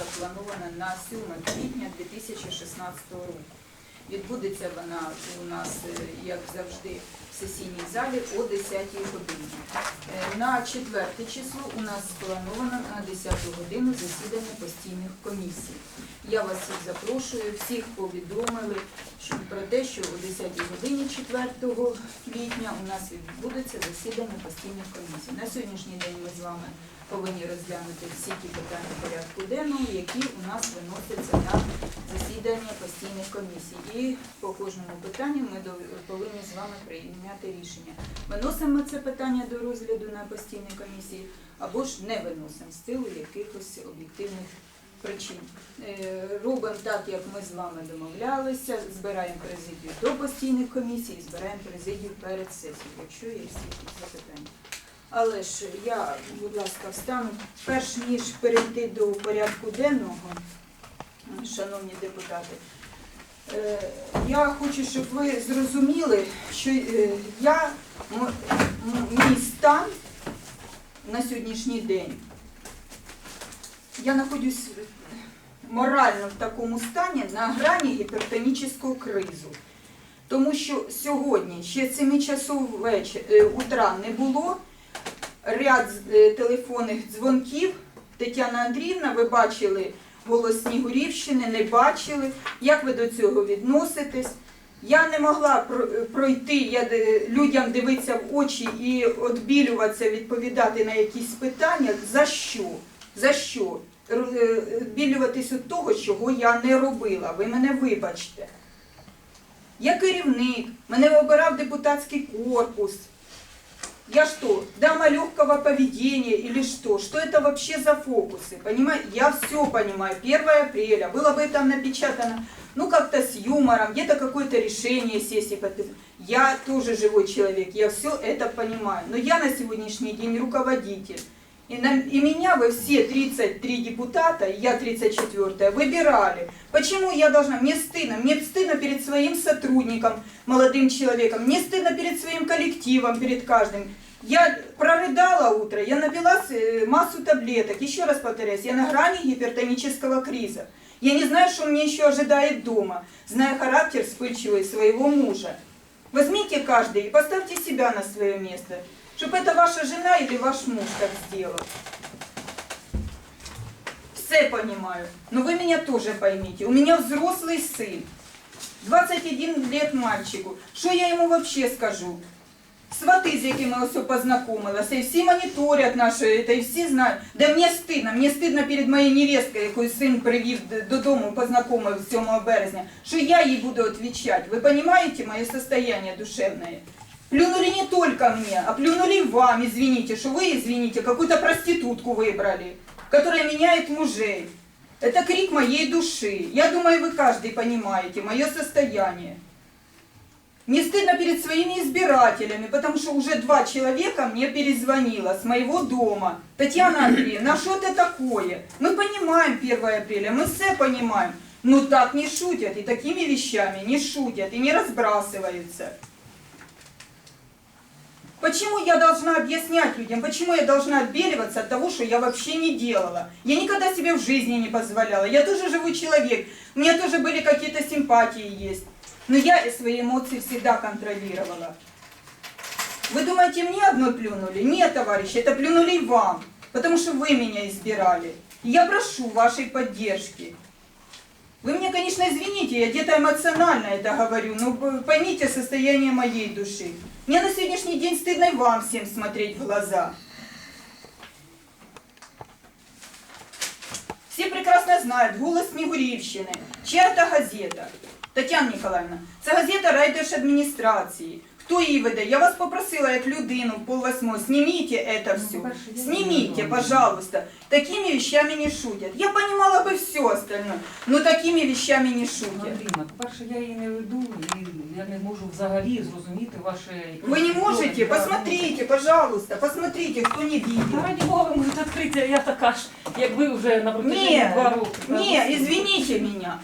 запланована на 7 квітня 2016 року. Відбудеться вона у нас, е, як завжди, в сесійній залі о 10 годині. Е, На 4 число у нас сплановано на 10 годину засідання постійних комісій. Я вас всіх запрошую, всіх повідомили про те, що о 10 годині 4 квітня у нас відбудеться засідання постійних комісій. На сьогоднішній день ми з вами повинні розглянути всі ті питання порядку денного, які у нас виносяться на засідання постійних комісій. І по кожному питанню ми повинні з вами прийняти рішення. Виносимо це питання до розгляду на постійній комісії або ж не виносимо з силу якихось об'єктивних причин. Е, Робимо так, як ми з вами домовлялися, збираємо президію до постійних комісій, збираємо президію перед сесією, якщо є всі запитання. Але ж я, будь ласка, встану, перш ніж перейти до порядку денного, шановні депутати, е, я хочу, щоб ви зрозуміли, що е, я, мій стан на сьогоднішній день, я знаходжусь морально в такому стані на грані гіпертонічного кризу. Тому що сьогодні ще 7 часов вечора, утра не було, ряд е, телефонних дзвонків. Тетяна Андріївна, ви бачили голос Снігурівщини, не бачили. Як ви до цього відноситесь? Я не могла пройти я, людям дивитися в очі і відбілюватися, відповідати на якісь питання. За що? За що? Е, Відбілюватись від того, чого я не робила. Ви мене вибачте. Я керівник, мене обирав депутатський корпус. Я что, дама легкого поведения или что? Что это вообще за фокусы? Понимаете? Я все понимаю. 1 апреля, было бы там напечатано, ну как-то с юмором, где-то какое-то решение сессии подписано. Я тоже живой человек, я все это понимаю. Но я на сегодняшний день руководитель. И, на- и меня вы все 33 депутата, я 34 выбирали. Почему я должна? Мне стыдно. Мне стыдно перед своим сотрудником, молодым человеком. Мне стыдно перед своим коллективом, перед каждым. Я прорыдала утро, я напила э, массу таблеток. Еще раз повторяюсь, я на грани гипертонического криза. Я не знаю, что мне еще ожидает дома, зная характер вспыльчивый своего мужа. Возьмите каждый и поставьте себя на свое место, чтобы это ваша жена или ваш муж так сделал. Все понимаю, но вы меня тоже поймите. У меня взрослый сын, 21 лет мальчику. Что я ему вообще скажу? Свати, з якими ось познайомилася, і всі моніторять наше, це, і всі знають. Да мені стидно, мені стидно перед моєю невесткою, яку син привів д- додому, познайомив 7 березня, що я їй буду відповідати. Ви розумієте моє состояние душевное? Плюнули не только мне, а плюнули вам, извините, что вы, извините, какую-то проститутку выбрали, которая меняет мужей. Это крик моей души. Я думаю, вы каждый понимаете мое состояние. Не стыдно перед своими избирателями, потому что уже два человека мне перезвонило с моего дома. Татьяна Андреевна, что это такое? Мы понимаем 1 апреля, мы все понимаем. Но так не шутят, и такими вещами не шутят, и не разбрасываются. Почему я должна объяснять людям, почему я должна отбеливаться от того, что я вообще не делала? Я никогда себе в жизни не позволяла. Я тоже живой человек, у меня тоже были какие-то симпатии есть. Но я свои эмоции всегда контролировала. Вы думаете, мне одной плюнули? Нет, товарищи, это плюнули и вам, потому что вы меня избирали. И я прошу вашей поддержки. Вы меня, конечно, извините, я где-то эмоционально это говорю, но поймите состояние моей души. Мне на сегодняшний день стыдно и вам всем смотреть в глаза. Все прекрасно знают голос Снегурівщини. Чия це газета? Тетяна Ніколаївна, це газета райдержадміністрації. Хто її веде? Я вас попросила як людину в полвосьмого, зніміть це все. Снимите, пожалуйста. Такими вещами не шутят. Я понимала бы все остальное, но такими вещами не шутят. Андріна, по-перше, я її не веду і я не можу взагалі зрозуміти ваше... Вы не можете? Посмотрите, пожалуйста, посмотрите, кто не Та видел. раді Бога, ви можете відкрити, я така ж, як ви вже на протяжении Не, два роки. не, извините меня.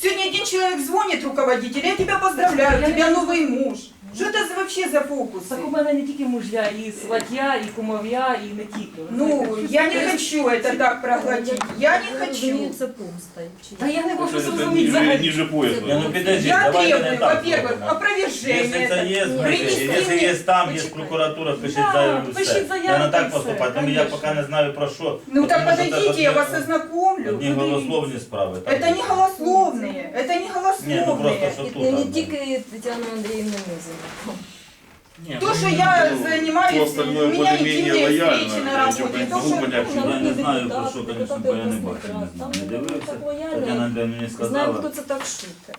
Сегодня один человек звонит, руководитель, я тебя поздравляю, у тебя новый муж. Що це за- вообще за фокуси? Так у мене не тільки мужья, і сватя, і кумов'я, і не тільки. Ну, я не хочу это так проглотить. Я не хочу. Це помста. чи- Та я не можу Це зрозуміти ниже, взагалі. ниже пояса. Не, ну підожди, Я давайте не требую, так во-первых, зробимо. опровержение. Якщо це є, это. значить, Принести якщо мне- є там, є Почекай. прокуратура, пишіть Да, заяву, пишіть все. заяву, Я не і так все, поступати, тому я конечно. поки не знаю про що. Ну так Тому що це подойдите, я одні- вас ознакомлю. Одні голословні справи. так? Это не голословные, это не Ні, ну просто голословные. що І тут. не а, тільки Тетяна Андріївна Музина. То, что я занимаюсь, То у остальное меня более-менее интимные лояльно, встречи на я работе. ничего То, не что могу понять, Я что не знаю про депутат, що, депутат звісно, бо я не обласний бачив, не рад. знаю, не Там дивився. так лояльно. Тетяна Андріївна мені Знаємо, хто сказала. це так шутить.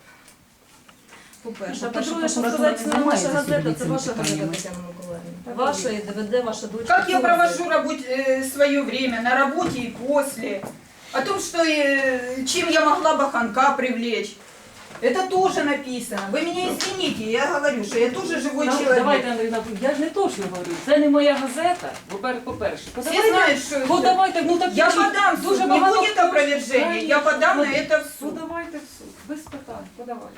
По-перше. Ну, По-друге, перше, що прокуратура сказати, це не не ваша займається газета, це цими ваша газета, питаннями. Тетяна Миколаївна. Так, Ваша і- і доведе ваша дочка. Как я Курси. провожу работ- э, свое время на работе и после. О том, что э, чем я могла Баханка привлечь. Это тоже написано. Вы меня извините, я говорю, что я тоже живой Ну, человек. Давайте, Андрій, Анатолійович, я ж не то, що говорю. Це не моя газета, по-пер- по-перше. Все Подавайте, знают, что это. подавайте, ну так Я пишіть. подам в суд, Дуже не багато будет хто- опровержения, я Конечно, подам на под- это в суд. Подавайте в суд, без питань, подавайте.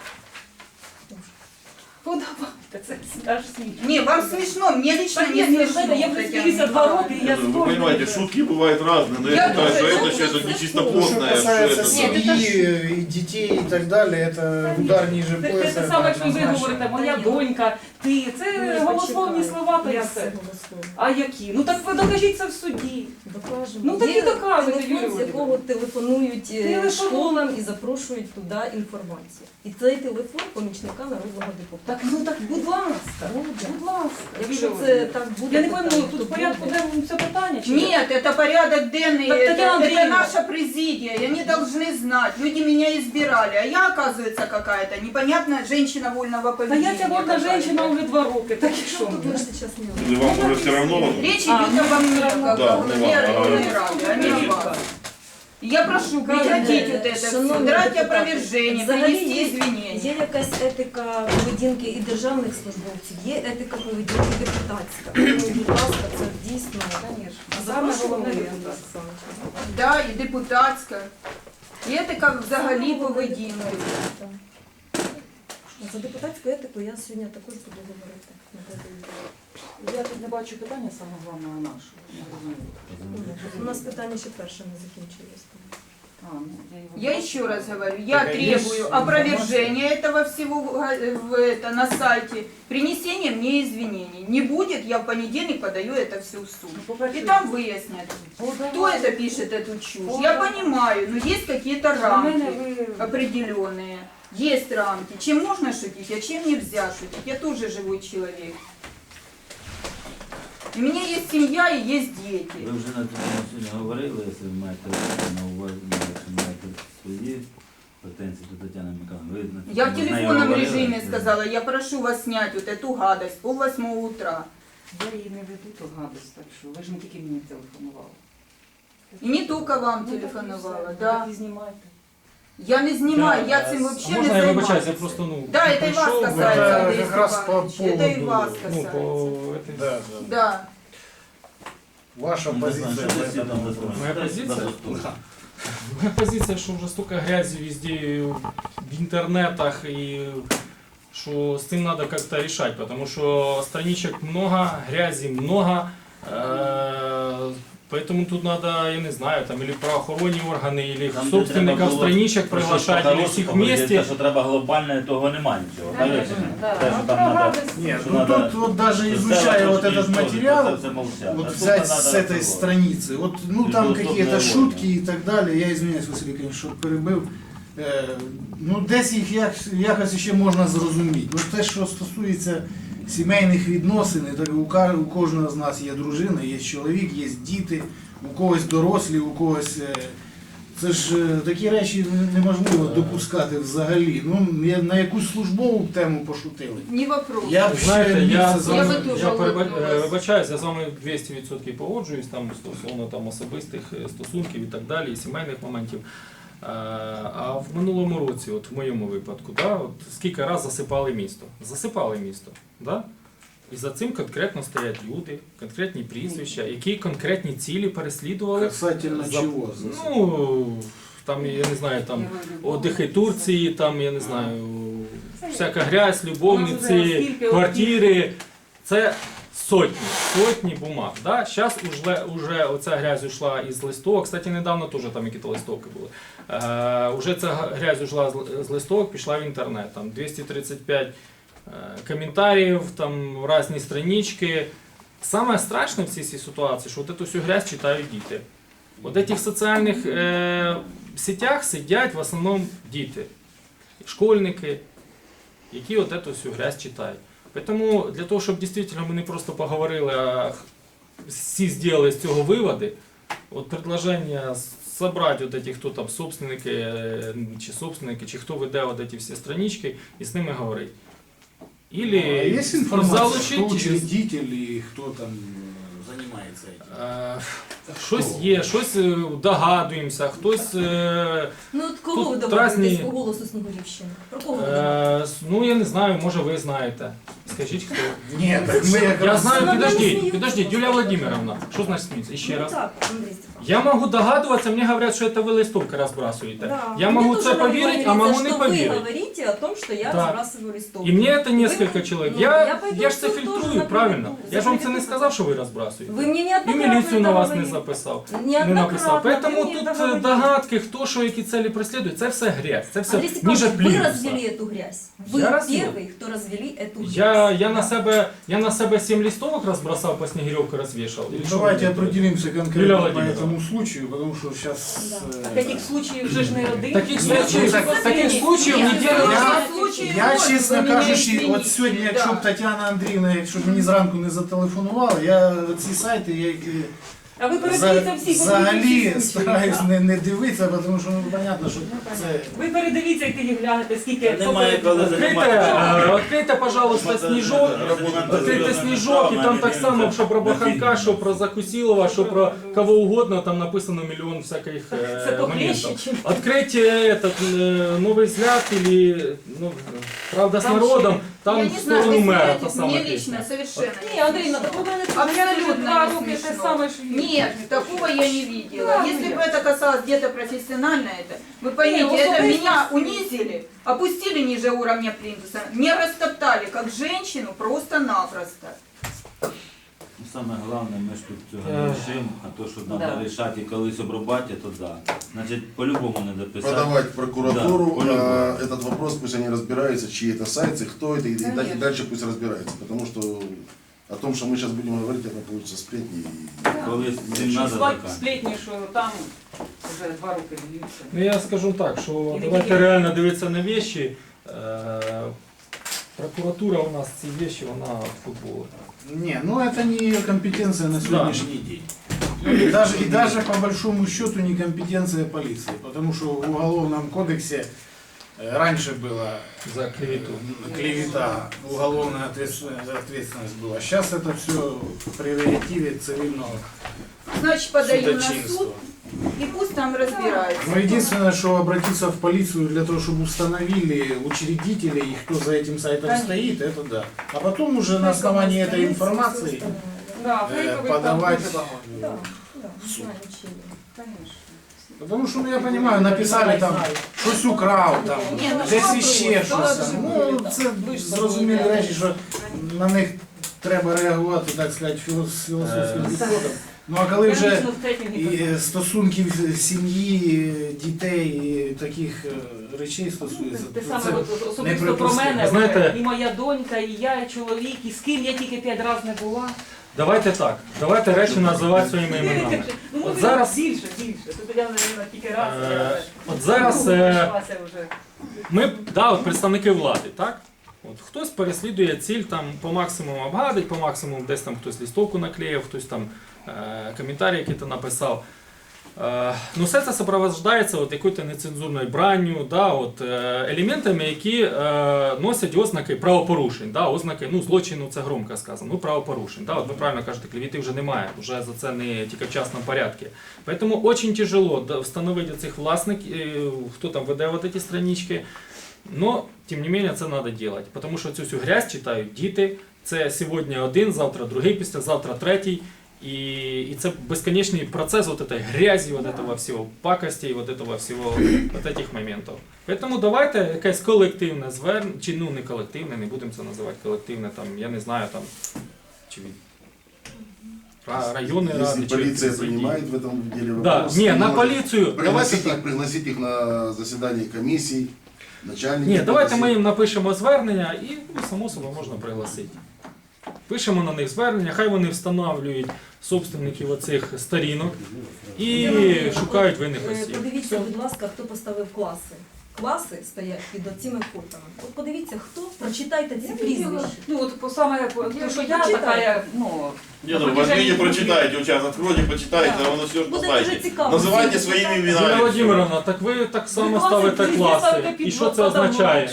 Подавайте, це аж смішно. Не, вам смешно, мне лично Так не ні, ні, смешно. знаєте, я Татьяна присвілися два роки, і я Вы скоро. понимаете, шутки бывают разные, но Я я считаю, тоже- что это я сейчас тоже- не То, что чистоплотное, что касается это... Нет, это семьи и детей и так далее, это удар ниже Це пояса. те саме, это що ви однозначно. говорите, моя Та ні. донька, ти. Це Ну, голословні почекай. слова та й Як все. це голословно? А які? Ну так ви докажіть це в суді. Докажемо. Ну, так і Є доказуйте, Юлія телефон, з якого Володимирівна. телефонують е, Телефон. школам і запрошують туди інформацію. І цей телефон помічника народного депутата. Так, ну так, будь ласка, Буде. будь ласка. Якщо Юлія це Володимирівна. так буде, Я не питання, пойму, то тут в порядку буде. денному це питання чи як? Нет, это порядок денный, Так, это, Татьяна это Андреевна. наша президия, и они должны знать. Люди меня избирали, а я, оказывается, какая-то непонятная женщина вольного Та поведения. я ця модна какая-то. жінка вже два роки, так і що? Тут мені? ми ж зараз не Или вам уже все равно? Речь А, идет ну, обо мне, как да, о ну главе ладно, районной ладно. рады, а не о вас. Я прошу прекратить вот это все, Шановні драть депутати, опровержение, взагалі принести є- извинения. Є якась етика поведінки і державних службовців, є етика поведінки депутатська. Тому, будь ласка, це дійсно. А Саме головне Да, и депутатская. И это как взагалі поведінка. За депутатську етику я сьогодні також буду говорити. Я тут не бачу питання саме головного нашого. не. У нас питання ще перше не закінчилось. А, ну, я еще раз говорю, я Так, а есть требую опровержения этого всего в, в это, на сайте, принесения мне извинений. Не будет, я в понедельник подаю это все в суд. Ну, И там выяснят, кто это пишет эту чушь. Я понимаю, но есть какие-то рамки определенные. Есть рамки. Чем можно шутить, а чем нельзя шутить. Я тоже живой человек. У меня есть семья и есть дети. Ви вже на цьому сьогодні говорили, якщо ви маєте на увазі, якщо маєте свої претензії до Тетяни Миколаївни. ви на Я в цьому з нею телефонном говорили? режиме сказала, я прошу вас снять вот эту гадость пол восьмого утра. Я її не веду, то гадость, так що ви ж не тільки мені телефонували. И не только вам Ну, і все. да. І знімайте. Я не снимаю, я Да, цим а вообще Можна не я вибачаюсь, я занимаюсь. просто ну Да, это и вас прийшов, касается, Это Андрей как раз по Степанович, это и поводу, вас ну, касается. по этой... Да, да. Да. Ваша Ну, не знаю, позиция що по ви всі там этому розумієте. вопросу. Моя Дайте позиция? сюди стул. Моя позиция, что уже столько грязи везде в интернетах и что с этим надо как-то решать, потому что страничек много, грязи много, э, поэтому тут надо, я не знаю, там или правоохоронні органи, или Там, де собственников треба було страничек про щось приглашать, или по-хорошому всіх поговорити, вместе. Те, що треба глобальне, того немає нічого. Конечно, Кажете, да. те, що А там про надо- гадость- Нет, Что ну надо- тут вот даже что изучая сделать, вот что этот уничтожить, материал, это все молчат. вот А тут взять надо с этой разговор. страницы, вот, ну И там безусловно, какие-то воля. шутки и так далее, я извиняюсь, Василий Николаевич, що перебив. Е, ну, десь їх як, якось ще можна зрозуміти. Ну, те, що стосується сімейних відносин, так у, кожного з нас є дружина, є чоловік, є діти, у когось дорослі, у когось. е, Це ж е, такі речі неможливо допускати взагалі. Ну, я на якусь службову тему пошутили. Не вопрос. Я б Знаєте, міг я, з вами- Я би я е, з вами 200% погоджуюсь там стосовно там особистих е, стосунків і так далі, і сімейних моментів. Е, А в минулому році, от в моєму випадку, да, от скільки раз засипали місто? Засипали місто. Да? І за цим конкретно стоять люди, конкретні прізвища, які конкретні цілі переслідували. Касательно За- чого? Ну, там, я не знаю, там отдихи Турції, там, я не знаю, всяка грязь, любовниці, квартири. Це сотні, сотні бумаг. Да? Зараз уже, уже оця грязь ушла із листовок. Кстати, недавно теж там якісь листовки були. Е, уже ця грязь ушла з- листовок, пішла в інтернет. Там 235 е, коментарів, там різні странички. Саме страшне в цій всій ситуації, що от цю всю грязь читають діти. От этих соціальних е, сетях сидять в основному діти, школьники, які от эту всю грязь читають. Тому для того, щоб дійсно ми не просто поговорили, а всі зробили з цього виводи, от предложення собрати от этих, хто там собственники, е, чи собственники, чи хто веде от эти всі странички, і з ними говорити. Ілі А есть информация, залучить, кто учредитель и кто там займається занимается этим? Е, Щось є, щось е, догадуємося, хтось. е, Ну от кого ви догадуєтесь разні- по голосу Снігурівщини? Про кого ви е, ну я не знаю, може ви знаєте. Скажіть хто. Нет, так мы Я якраз... знаю, Вона не підождіть, сміється підождіть, просто. Юлія Владимировна, що значить сміється? Ще Ну раз. так, Андрій Степанович. Я могу догадываться, мне говорят, что это вы листовки разбрасываете. Да. Я Мне могу тоже в это поверить, а говорится, могу не что поверить. Вы говорите о том, что я Да. разбрасываю листовки. И мне это несколько Вы- человек. ну, я, я пойду я в ж це суд тоже фильтрую, за правильно? клевету, Я за ж вам це не клевету. сказав, що ви розбрасуєте. Вы мне І неоднократно міліцію на это вас не говорили. записав. Не Неоднократно. написав. Вы Поэтому мне тут это е, говорили. догадки, хто що, які цілі преслідує, це все грязь. Це все Андрей Степанович, ніже вы плінтуса. развели эту грязь. Вы Я развел? первый, кто развели эту грязь. Я, я, на себе, я на себе сім листовок розбросав по снігирьовку розвішав. Или Давайте ви определимся Юлия конкретно по Владимировна. этому случаю, потому что сейчас... Да. А таких случаев же ж не один. Таких случаїв, так- таких случаїв Ні, неділю Я- назад. Я, чесно мене кажучи, от сьогодні, да. якщо б Тетяна Андріївна, якщо б мені зранку не зателефонувала, я ці сайти, я їх, е, А ви за- передивіться всі взагалі публічні стараюсь случаї. не, не дивитися, тому що ну, понятно, що це... Ви передивіться і тоді глянете, скільки Немає коли Відкрийте, займатися. е, відкрийте, пожалуйста, сніжок. Відкрийте сніжок, і там так само, що про Баханка, що про Закусілова, що про кого угодно, там написано мільйон всяких е, Це то моментів. ближче, чим Откройте этот э, новый взгляд или ну, правда с Там народом, там Я в не знаю, сторону вы мэра знаете, та сама мне песня. лично совершенно Ні, Андрійна, так у мене Абсолютно два не роки те смешно. саме ж є. Нет, такого я не видела. Ладно, Если я- бы это касалось где-то профессионально это, вы поймите, Не, это особенно меня если- унизили, опустили ниже уровня плинтуса, не растоптали как женщину просто-напросто. Ну, Саме головне, ми ж тут цього Е. не рішимо, а то, що треба Да. рішати і колись обробати, то да. Значить, по-любому треба писати. подавать в прокуратуру Да, по-любому. а, этот вопрос, пусть они разбираются, чьи это сайты, кто это, и, и так- и Конечно. дальше пусть разбираются. Потому что о том, что мы сейчас будем говорить, это получится сплетни. и- Коли цим треба Слать заканчувати. сплетні, що там вже два роки дивіться. Ну я скажу так, що І не давайте тільки. реально дивитися на вещи. Е, Прокуратура у нас ці вещи, вона футбол. Не, ну это не ее компетенция на сегодняшний день. И даже, и даже по большому счету не компетенция полиции, потому что в Уголовном кодексе э, раньше была За клевету. э, клевета, уголовная ответственность, ответственность была. Сейчас это все в прерогативе цивильного Значит, подаю на судочинства. суд, и пусть там разбираются. Но единственное, что обратиться в полицию для того, чтобы установили учредители и кто за этим сайтом Конечно. стоит, это да. А потом уже на основании этой информации Да, Е, фейкових там подавать. дуже багато. Да, да, знаю, чим. Конечно. Потому что, ну я понимаю, написали там, щось украв, там, Ні, ну десь що іще ви, щось. що там. ви? Ну, це зрозумілі речі, що на них треба реагувати, так сказати, з філософським Е, підходом. Ну а коли вже і стосунків сім'ї, дітей і таких е, речей стосується, Те саме це от, особисто про неприпустимо. мене, Знаєте- і моя донька, і я, і чоловік, і з ким я тільки п'ять разів не була. Давайте так, давайте речі називати своїми іменами. Ну, От може, зараз- більше, більше. Тут я, мабуть, тільки раз. Е, я вже от зараз, е, вже. Ми, да, от представники влади, так? От хтось переслідує ціль там по максимуму обгадить, по максимуму десь там хтось листовку наклеїв, хтось там е, коментарі який-то написав. Е, ну, все це супроводжується от якоюсь нецензурною бранню, да, от, е, елементами, які е, носять ознаки правопорушень. Да, ознаки ну, злочину це громко сказано, ну, правопорушень. Да, от ви правильно кажете, клевети вже немає, вже за це не тільки в частному порядку. Поэтому очень тяжело встановити цих власників, хто там веде эти странички. Но, тем не менее, це треба робити. Тому що цю всю грязь читають діти. Це сьогодні один, завтра другий, післязавтра третій. И, и це безконечный процесс вот этой грязи, вот этого всего, пакости, вот этого всего, вот этих моментов. Поэтому давайте якесь колективне звернення, чи ну не колективне, не будемо це називати колективне, там, я не знаю, там, чи від ра- районної ради, Если чи від полиция президії. принимает в этом деле Да, вопрос, не, то на может поліцію, давайте пригласить так. их, пригласить их на заседание комиссий, начальники. Ні, давайте ми їм напишемо звернення і ну, само собою можна пригласити. Пишемо на них звернення, хай вони встановлюють собственників оцих сторінок і шукають винних Е, осіб. Подивіться, будь ласка, хто поставив класи. Класи стоять під оціми фотами. От подивіться, хто, прочитайте ці прізвища. Ну от по саме по- те, що я Почитайте. така, ну, Не, ну возьмите, прочитайте, вот сейчас откройте, почитайте, Да. а воно все ж Буде знаете. дуже цікаво. Називайте Всі своїми іменами. Юлія Володимировна, так ви так само ставите класи. І що це означає?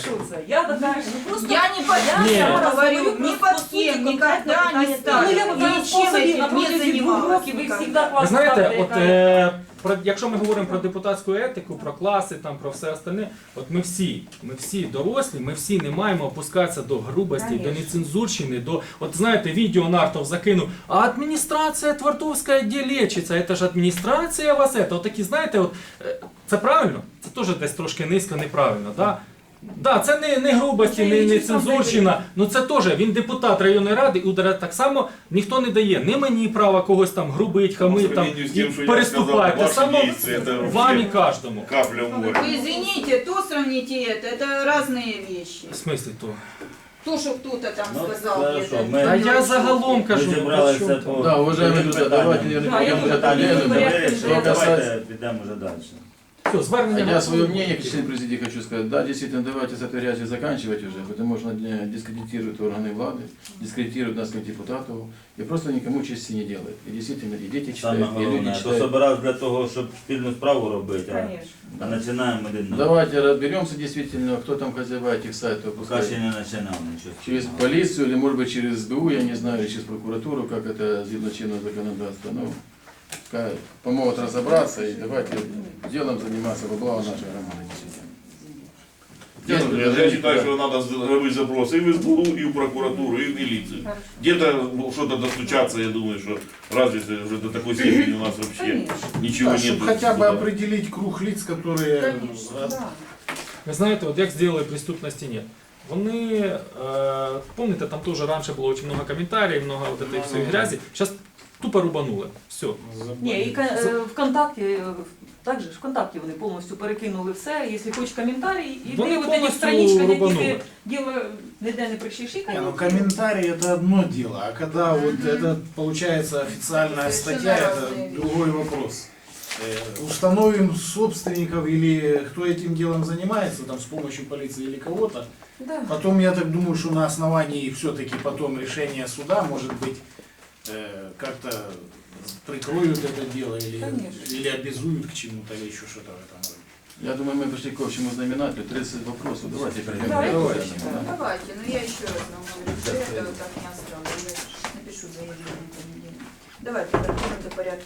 Я така, Ну, просто Я не по Ні. я зараз говорю, говорю ни под кем, никогда не ну ставлю. я в такому Ничем способі на этим не занималась років ви никогда. завжди Ви класно про, якщо ми говоримо про депутатську етику, про класи, там про все остальне, от ми всі, ми всі дорослі, ми всі не маємо опускатися до грубості, до нецензурщини, до от знаєте, відео Нартов закинув. А адміністрація Твардовська де лечиться? Це ж адміністрація вас це. От такі, знаєте, от е, це правильно? Це теж десь трошки низько неправильно. Да? Да, це не, не грубості, Це не, не нічого сам цензурщина. Ну це теж він депутат районної ради, і ударяє так само ніхто не дає ні мені права когось там грубить, хамить По там сравнению с і тем, что я переступати. сказал, Те само ваши действия, это вам і вообще кожному. Капля в море. Вы извините, то сравните это, это разные вещи. В смислі то? То, что кто-то там Ну, сказал хорошо, где-то. мы- Та я загалом Ми кажу, ну, зібралися про що по то? Да, уважаемые по друзья, питанням. давайте не Да, перейдем я уже думаю, к порядок Ленину. порядок Что порядок. касается... Давайте підемо вже далі. Все, звернення. Я свое мнение, как член президии, хочу сказать. Да, действительно, давайте с этой грязью заканчивать уже, потому что она дискредитирует органы влады, дискредитирует нас как депутатов и просто никому чести не делает. И действительно, и дети Саме читают, и люди головне, то читают. собирав для того, щоб спільну справу робити, а, Конечно. а починаємо один на Давайте разберемся действительно, кто там хозяева этих сайтов. Поки ще пускай не починав нічого. Через полицию или, может быть, через СБУ, я не знаю, или через прокуратуру, как это згідно чинного законодательства. Ну, пускай помогут разобраться и давайте делом заниматься во благо нашей громады. действительно. Не, ну, Я, я считаю, что надо сделать запрос и в СБУ, и в прокуратуру, и в милицию. Где-то ну, что-то достучаться, я думаю, что разве уже до такой степени у нас вообще Конечно. ничего Да, нет. чтобы хотя бы определить круг лиц, которые... Конечно, да. Ви знаєте, от як зробили преступності нет. Вони, е, помните, там теж раніше було дуже багато коментарів, много вот этой всієї грязі. Зараз тупо рубанули. Все. Ні, і ка- е, ВКонтакті, е, так же ж, ВКонтакті вони повністю перекинули все, якщо хочеш коментарі, і Вони ти от ці повністю странички, які рубанули. ти діло ніде не пришишикані. Не, ну комментарий это одно дело, а когда вот это получается официальная Совершенно статья, это разные вещи. другой вопрос. Э, Установим собственников или кто этим делом занимается, там с помощью полиции или кого-то. Да. Потом я так думаю, что на основании все-таки потом решения суда, может быть, э, как-то прикроют это дело или, Конечно. или обязуют к чему-то или еще что-то в этом роде. Я думаю, мы пришли к общему знаменателю. 30 вопросов. Давайте перейдем Да, к я этому, тоже да. считаю. Давайте, ну я еще раз вам говорю, что это вот так не оставлю. Я напишу заявление в понедельник. Давайте переходимо до порядку